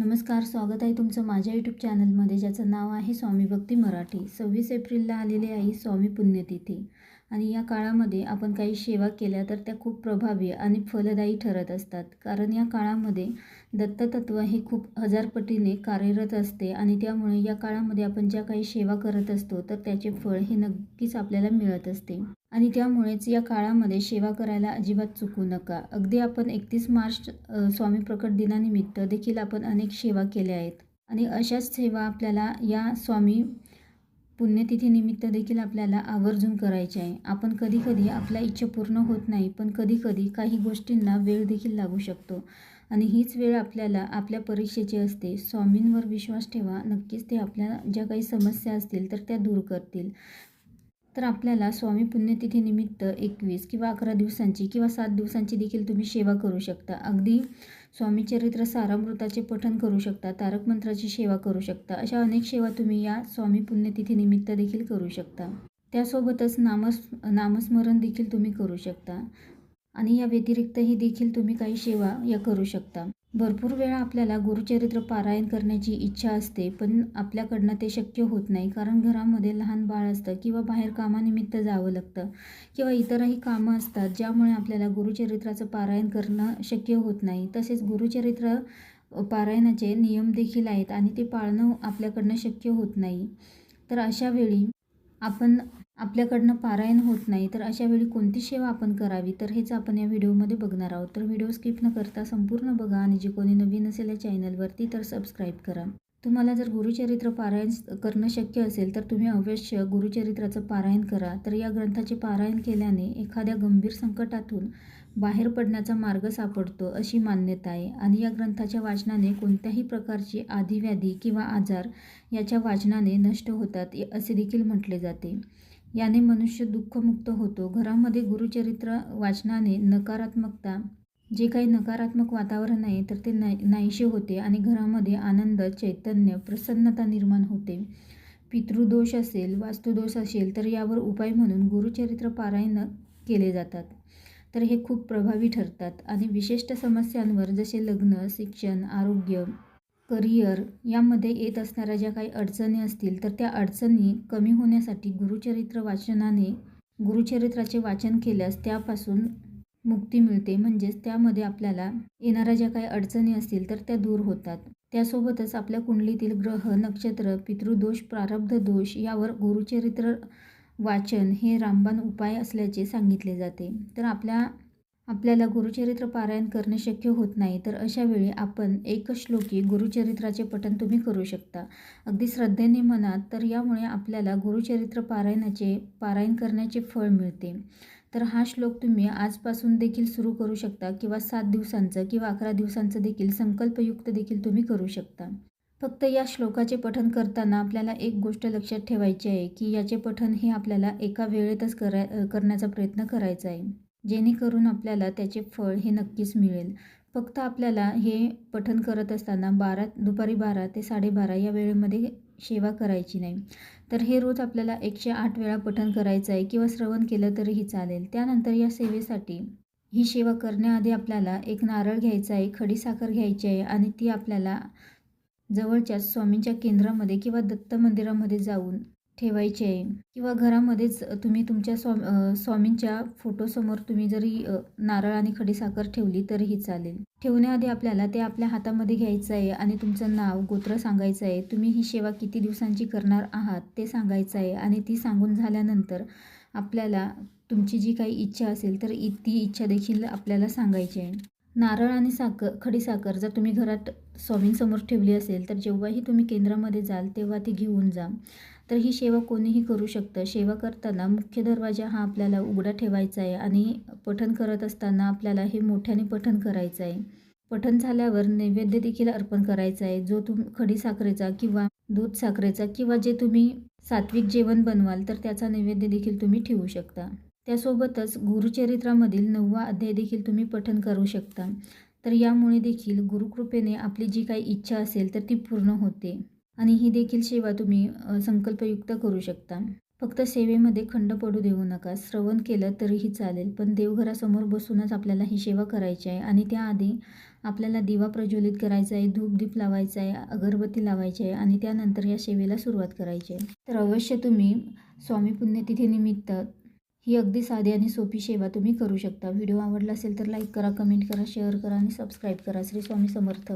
नमस्कार स्वागत आहे तुमचं माझ्या यूट्यूब चॅनलमध्ये ज्याचं नाव आहे स्वामी भक्ती मराठी. सव्वीस एप्रिलला आलेली आहे स्वामी पुण्यतिथी. आणि या काळामध्ये आपण काही सेवा केल्या तर त्या खूप प्रभावी आणि फलदायी ठरत असतात. कारण या काळामध्ये दत्ततत्व हे खूप हजारपटीने कार्यरत असते आणि त्यामुळे या काळामध्ये आपण ज्या काही सेवा करत असतो तर त्याचे फळ हे नक्कीच आपल्याला मिळत असते. आणि त्यामुळेच या काळामध्ये सेवा करायला अजिबात चुकू नका. अगदी आपण एकतीस मार्च स्वामी प्रकट दिनानिमित्त देखील आपण अनेक सेवा केल्या आहेत. आणि अशाच सेवा आपल्याला या स्वामी पुण्यतिथीनिमित्त देखील आपल्याला आवर्जून करायचे आहे. आपण कधीकधी आपल्या इच्छा पूर्ण होत नाही पण कधीकधी काही गोष्टींना वेळ देखील लागू शकतो. आणि हीच वेळ आपल्याला आपल्या परीक्षेची असते. स्वामींवर विश्वास ठेवा. नक्कीच ते आपल्या ज्या काही समस्या असतील तर त्या दूर करतील. तर आपल्याला स्वामी पुण्यतिथीनिमित्त एकवीस किंवा अकरा दिवसांची किंवा सात दिवसांची देखील तुम्ही सेवा करू शकता. अगदी स्वामी चरित्र सारामृताचे पठण करू शकता तारक मंत्राची सेवा करू शकता अशा अनेक सेवा तुम्ही या स्वामी पुण्यतिथीनिमित्त देखील करू शकता. त्यासोबतच नामस् नामस्मरण देखील तुम्ही करू शकता. आणि या व्यतिरिक्तही देखील तुम्ही काही सेवा या करू शकता. भरपूर वेळा आपल्याला गुरुचरित्र पारायण करण्याची इच्छा असते पण आपल्याकडनं ते शक्य होत नाही कारण घरामध्ये लहान बाळ असतं किंवा बाहेर कामानिमित्त जावं लागतं किंवा इतरही कामं असतात ज्यामुळे आपल्याला गुरुचरित्राचं पारायण करणं शक्य होत नाही. तसेच गुरुचरित्र पारायणाचे नियम देखील आहेत आणि ते पाळणं आपल्याकडनं शक्य होत नाही. तर अशा वेळी आपण आपल्याकडनं पारायण होत नाही तर अशा वेळी कोणती सेवा आपण करावी? तर हेच आपण या व्हिडिओमध्ये बघणार आहोत. तर व्हिडिओ स्किप न करता संपूर्ण बघा आणि जे कोणी नवीन असेल या चॅनलवरती तर सबस्क्राईब करा. तुम्हाला जर गुरुचरित्र पारायण करणं शक्य असेल तर तुम्ही अवश्य गुरुचरित्राचं पारायण करा. तर या ग्रंथाचे पारायण केल्याने एखाद्या गंभीर संकटातून बाहेर पडण्याचा मार्ग सापडतो अशी मान्यता आहे. आणि या ग्रंथाच्या वाचनाने कोणत्याही प्रकारची आधिव्याधी किंवा आजार याच्या वाचनाने नष्ट होतात असे देखील म्हटले जाते. याने मनुष्य दुःखमुक्त होतो. घरामध्ये गुरुचरित्र वाचनाने नकारात्मकता जे काही नकारात्मक वातावरण आहे तर ते नाय नाहीसे होते आणि घरामध्ये आनंद चैतन्य प्रसन्नता निर्माण होते. पितृदोष असेल वास्तुदोष असेल तर यावर उपाय म्हणून गुरुचरित्र पारायण केले जातात. तर हे खूप प्रभावी ठरतात. आणि विशिष्ट समस्यांवर जसे लग्न शिक्षण आरोग्य करिअर यामध्ये येत असणाऱ्या ज्या काही अडचणी असतील तर त्या अडचणी कमी होण्यासाठी गुरुचरित्र वाचनाने गुरुचरित्राचे वाचन केल्यास त्यापासून मुक्ती मिळते. म्हणजेच त्यामध्ये आपल्याला येणाऱ्या ज्या काही अडचणी असतील तर त्या दूर होतात. त्यासोबतच आपल्या कुंडलीतील ग्रह नक्षत्र पितृदोष प्रारब्ध दोष यावर गुरुचरित्र वाचन हे रामबाण उपाय असल्याचे सांगितले जाते. तर आपल्या आपल्याला गुरुचरित्र पारायण करणे शक्य होत नाही तर अशा वेळी आपण एक श्लोकी गुरुचरित्राचे पठण तुम्ही करू शकता. अगदी श्रद्धेने म्हणा तर यामुळे आपल्याला गुरुचरित्र पारायणाचे पारायण करण्याचे फळ मिळते. तर हा श्लोक तुम्ही आजपासून देखील सुरू करू शकता किंवा सात दिवसांचं किंवा अकरा दिवसांचं देखील संकल्पयुक्त देखील तुम्ही करू शकता. फक्त या श्लोकाचे पठण करताना आपल्याला एक गोष्ट लक्षात ठेवायची आहे की याचे पठण हे आपल्याला एका वेळेतच करा करण्याचा प्रयत्न करायचा आहे. जेणेकरून आपल्याला त्याचे फळ हे नक्कीच मिळेल. फक्त आपल्याला हे पठण करत असताना बारा दुपारी बारा ते साडेबारा या वेळेमध्ये सेवा करायची नाही. तर हे रोज आपल्याला एकशे आठ वेळा पठण करायचं आहे किंवा श्रवण केलं तरीही चालेल. त्यानंतर या सेवेसाठी ही सेवा करण्याआधी आपल्याला एक नारळ घ्यायचा आहे खडीसाखर घ्यायची आहे आणि ती आपल्याला जवळच्याच स्वामींच्या केंद्रामध्ये किंवा दत्त मंदिरामध्ये जाऊन ठेवायचे आहे. किंवा घरामध्येच तुम्ही तुमच्या स्वामी स्वामींच्या फोटोसमोर तुम्ही जरी नारळ आणि खडीसाखर ठेवली तरीही चालेल. ठेवण्याआधी आपल्याला ते आपल्या हातामध्ये घ्यायचं आहे आणि तुमचं नाव गोत्र सांगायचं आहे. तुम्ही ही सेवा किती दिवसांची करणार आहात ते सांगायचं आहे आणि ती सांगून झाल्यानंतर आपल्याला तुमची जी काही इच्छा असेल तर ती इच्छा देखील आपल्याला सांगायची आहे. नारळ आणि साखर खडीसाखर जर तुम्ही घरात स्वामींसमोर ठेवली असेल तर जेव्हाही तुम्ही केंद्रामध्ये जाल तेव्हा ती घेऊन जा. तर ही सेवा कोणीही करू शकतं. सेवा करताना मुख्य दरवाजा हा आपल्याला उघडा ठेवायचा आहे आणि पठण करत असताना आपल्याला हे मोठ्याने पठण करायचं आहे. पठण झाल्यावर नैवेद्य देखील अर्पण करायचा आहे. जो तुम खडी साखरेचा किंवा दूध साखरेचा किंवा जे तुम्ही सात्विक जेवण बनवाल तर त्याचा नैवेद्य देखील तुम्ही ठेवू शकता. त्यासोबतच गुरुचरित्रामधील नववा अध्याय देखील तुम्ही पठण करू शकता. तर यामुळे देखील गुरुकृपेने आपली जी काही इच्छा असेल तर ती पूर्ण होते. आणि ही देखील सेवा तुम्ही संकल्पयुक्त करू शकता. फक्त सेवेमध्ये खंड पडू देऊ नका. श्रवण केलं तरीही चालेल पण देवघरासमोर बसूनच आपल्याला ही सेवा करायची आहे आणि त्याआधी आपल्याला दिवा प्रज्वलित करायचा आहे धूपदीप लावायचा आहे अगरबत्ती लावायची आहे आणि त्यानंतर या सेवेला सुरुवात करायची आहे. तर अवश्य तुम्ही स्वामी पुण्यतिथीनिमित्त ही अगदी साधी आणि सोपी सेवा तुम्ही करू शकता. व्हिडिओ आवडला असेल तर लाईक करा कमेंट करा शेअर करा आणि सबस्क्राईब करा. श्री स्वामी समर्थ.